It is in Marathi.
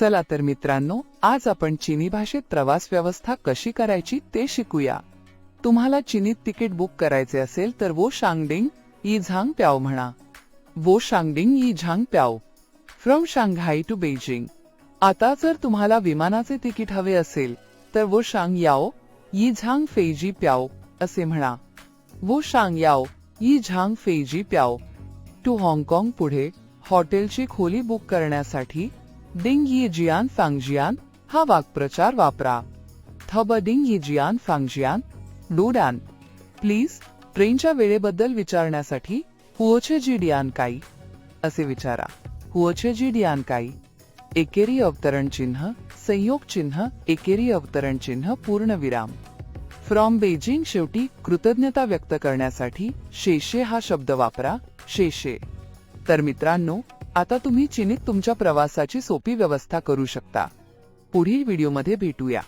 चला तर मित्रांनो आज आपण चिनी भाषेत प्रवास व्यवस्था कशी करायची ते शिकूया. तुम्हाला चिनीत तिकीट बुक करायचे असेल तर वो शांगडिंग ई झांग प्याव म्हणा. वो शांगडिंग ई झांग प्याव. फ्रॉम शांघाई टू बेजिंग आता जर तुम्हाला विमानाचे तिकीट हवे असेल तर वो शांग याओ यी झांग फेजी प्याव असे म्हणा. वो शांग याओ यी झांग फेजी प्याव. टू हाँगकाँग पुढे हॉटेलची खोली बुक करण्यासाठी डिंग जियान फांगजियान हा वाक्प्रचार वापरा थब डिंग जियान फांगजियान डूडॅन प्लीज ट्रेनच्या वेळेबद्दल विचारण्यासाठी हुओचे जी डियान काई असे विचारा. हुओचे जी डियान काई एकेरी अवतरण चिन्ह संयोग चिन्ह एकेरी अवतरण चिन्ह पूर्ण विराम. फ्रॉम बेजिंग शेवटी कृतज्ञता व्यक्त करण्यासाठी शेशे हा शब्द वापरा. शेशे तर मित्रांनो आता तुम्ही चिनीत तुमच्या प्रवासाची सोपी व्यवस्था करू शकता. पुढील व्हिडिओमध्ये भेटूया.